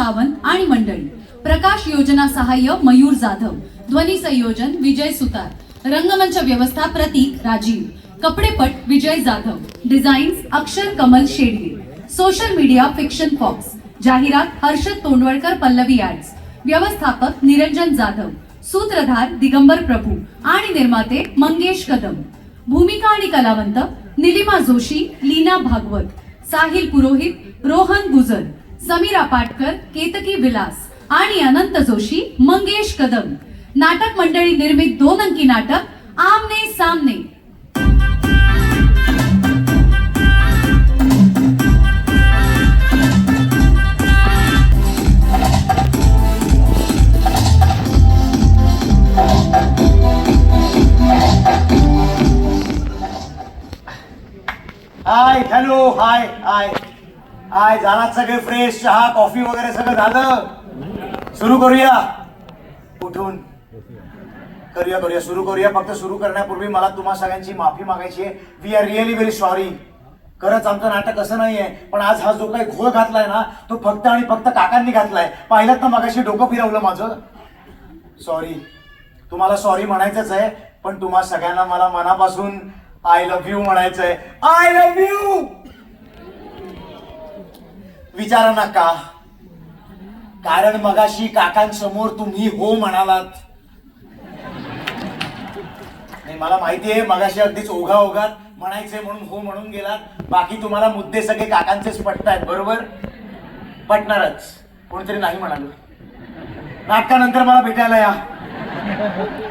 सावंत आणि मंडळी. प्रकाश योजना सहाय्य मयूर जाधव. ध्वनी संयोजन विजय सुतार. रंगमंच व्यवस्था प्रतीक Rajiv. कपडेपट Vijay Jadhav. Designs Akshar Kamal Shedge. Social media fiction fox. जाहिरात हर्षद तोंडवळकर पल्लवी ऍड्स व्यवस्थापक निरंजन जाधव. सूत्रधार दिगंबर प्रभू. आणि निर्माते मंगेश कदम. भूमिका आणि कलावंत निलिमा जोशी लीना भागवत. साहिल पुरोहित रोहन गुजर. समीरा पाटकर केतकी विलास आणि अनंत जोशी मंगेश कदम. नाटक मंडळी निर्मित दोन अंकी नाटक आमने सामने. Hi hello hi high I झालात सगळे फ्रेश चहा कॉफी वगैरे सगळं झालं. सुरू करूया. उठून. करूया करूया. सुरू करूया. फक्त सुरू करण्यापूर्वी मला तुम्हा सगळ्यांची माफी मागायची आहे. We are really very sorry खरंच आमचं नाटक असं नाहीये पण आज हा जो काही घोळ घातलाय ना तो फक्त आणि फक्त काकांनी घातलाय. पाहिलात ना मगाशी डोकं फिरवलं माझं. सॉरी तुम्हाला सॉरी म्हणायचंच आहे पण तुम्हा सगळ्यांना मला मनापासून आय लव्ह यू म्हणायचं आहे आय लव्ह यू विचारा ना का कारण मगाशी काकांसमोर तुम्ही हो म्हणालात. नाही मला माहितीये मगाशी अगदीच ओघा ओघात म्हणायचे म्हणून हो म्हणून गेलात. बाकी तुम्हाला मुद्दे सगळे काकांचेच पटतायत बरोबर? पटणारच. कोणतरी नाही म्हणाल. नाटकानंतर मला भेटायला या.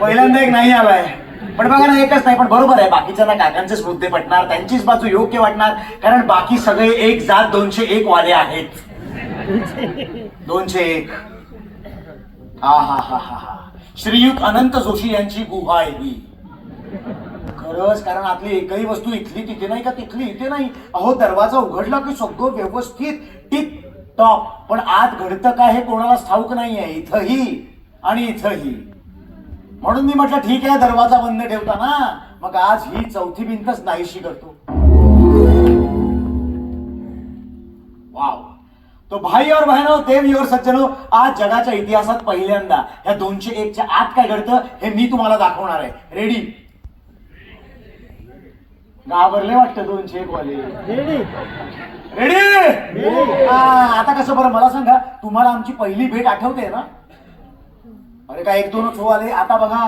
पहिल्यांदा एक नाही आलाय. पण बघा ना एकच नाही पण बरोबर आहे. बाकीच्यांना काकांचेच मुद्दे पटणार त्यांचीच बाजू योग्य वाटणार कारण बाकी सगळे एक जात दोनशे एक वाले आहेत. दोनशे एक. हा हा हा हा हा. श्रीयुत अनंत जोशी यांची गुहा आहे ही. खरंच कारण आपली एकही वस्तू इथली तिथे नाही का? तिथली इथे नाही. अहो दरवाजा उघडला की सगळं व्यवस्थित टिप टॉप पण आत घडतं का हे कोणालाच ठाऊक नाहीये. इथंही आणि इथंही. म्हणून मी म्हटलं ठीक आहे दरवाजा बंद ठेवता ना. मग आज ही चौथी भिंतच नाहीशी करतो. वाव. तो भाई और बहनो देवी और सज्जनो आज जगाच्या इतिहासात पहिल्यांदा ह्या दोनशे एकच्या आत काय घडतं हे मी तुम्हाला दाखवणार आहे. रेडी घाबरले वाटतं दोनशे एक वाले रेडी आता कसं बरं मला सांगा तुम्हाला आमची पहिली भेट आठवते ना? अरे काय एक दोनच हो आले? आता बघा.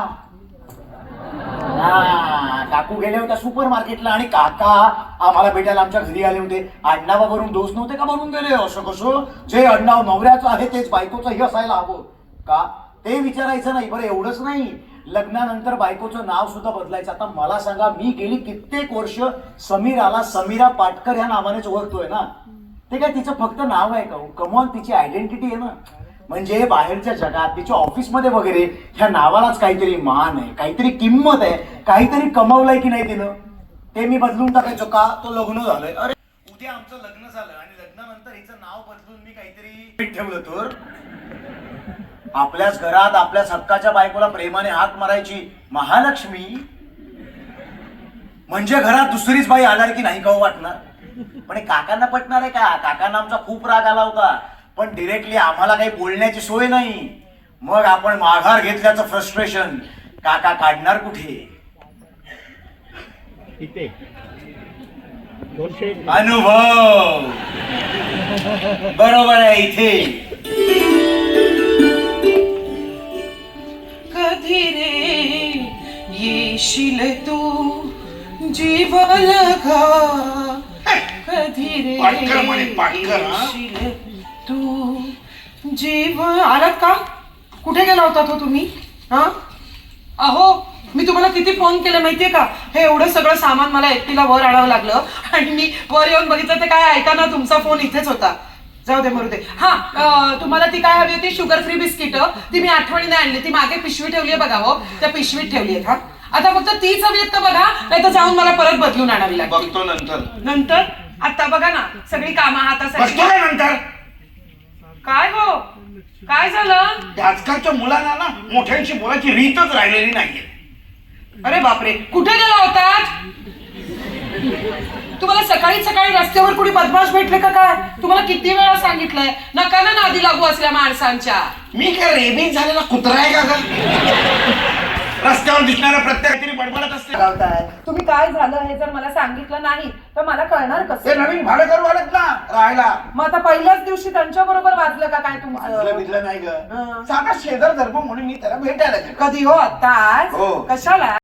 हा, काकू गेले होते सुपर मार्केटला आणि काका आम्हाला भेटायला आमच्या घरी आले होते. आडनावावरून दोष नव्हते का बनून गेले असं कसं? जे अण्णाव नवऱ्याचं आहे तेच बायकोचंही असायला हवं. का? ते विचारायचं नाही. बरं एवढंच नाही. लग्नानंतर बायकोचं नाव सुद्धा बदलायचं. आता मला सांगा मी गेली कित्येक वर्ष समीराला समीरा पाटकर ह्या नावानेच ओळखतोय ना? ते काय तिचं फक्त नाव आहे का हो? कमॉन तिची आयडेंटिटी आहे ना? म्हणजे बाहेरच्या जगात तिच्या ऑफिसमध्ये वगैरे ह्या नावालाच काहीतरी मान आहे काहीतरी किंमत आहे काहीतरी कमवलंय की नाही तिनं? ते मी बदलून टाकायचो का? तो लग्न झालंय. अरे उद्या आमचं लग्न झालं आणि लग्नानंतर हिचं नाव बदलून मी काहीतरी ठेवलं तर. आपल्याच घरात आपल्याच हक्काच्या बायकोला प्रेमाने हाक मारायची महालक्ष्मी. म्हणजे घरात दुसरीच बाई आणार की नाही का हो वाटणार? पण काकांना पटणार आहे का? काकांना आमचा खूप राग आला होता. पण डिरेक्टली आम्हाला काही बोलण्याची सोय नाही. मग आपण माघार घेतल्याचं फ्रस्ट्रेशन काका काढणार कुठे? अनुभव. बरोबर आहे इथे. कधी रे येशील तू? जीव लगा कधी रे? येशील तू जीव आलात का? कुठे गेला होता तो तुम्ही? हा? अहो मी तुम्हाला किती फोन केले माहितीये का? हे एवढं सगळं सामान मला एकटीला वर आणावं लागलं आणि मी वर येऊन बघितलं ते काय ऐका ना तुमचा फोन इथेच होता. जाऊ दे मरू दे. हा तुम्हाला ती काय हवी होती? शुगर फ्री बिस्किट ती मी आठवणीने आणली. ती मागे पिशवी ठेवली आहे बघा हो. त्या पिशवीत ठेवली आहे हा. आता फक्त तीच हवी आहेत का बघा नाही तर जाऊन मला परत बदलून आणावी लागेल बघतो नंतर. नंतर? आता बघा ना सगळी कामं हातासाठी नंतर. काय हो काय झालं? आजकालच्या मुलांना ना मोठ्यांशी बोलायची रीतच राहिलेली नाहीये. अरे बापरे. कुठे गेला होता तुम्हाला सकाळी सकाळी रस्त्यावर कुणी बदमाश भेटले का काय? तुम्हाला किती वेळा सांगितलंय? नका ना नादी लागू असल्या माणसांच्या. मी काय रेबीज झालेला कुत्रा आहे का ग? रस्त्यावर दिसणाऱ्या प्रत्येक तरी बडबडत असते. लावताय तुम्ही काय झालं हे जर मला सांगितलं नाही तर मला कळणार ते कसं नवीन भाडेकरू आलेत ना? राहायला. मग आता पहिल्याच दिवशी त्यांच्या बरोबर वाजलं का काय वाजलं तुमचं बिजलं नाही ग. हं. साधा शेजार धर्म म्हणून मी त्याला भेटायला गेलो. कधी हो? आता आज हो. कशाला?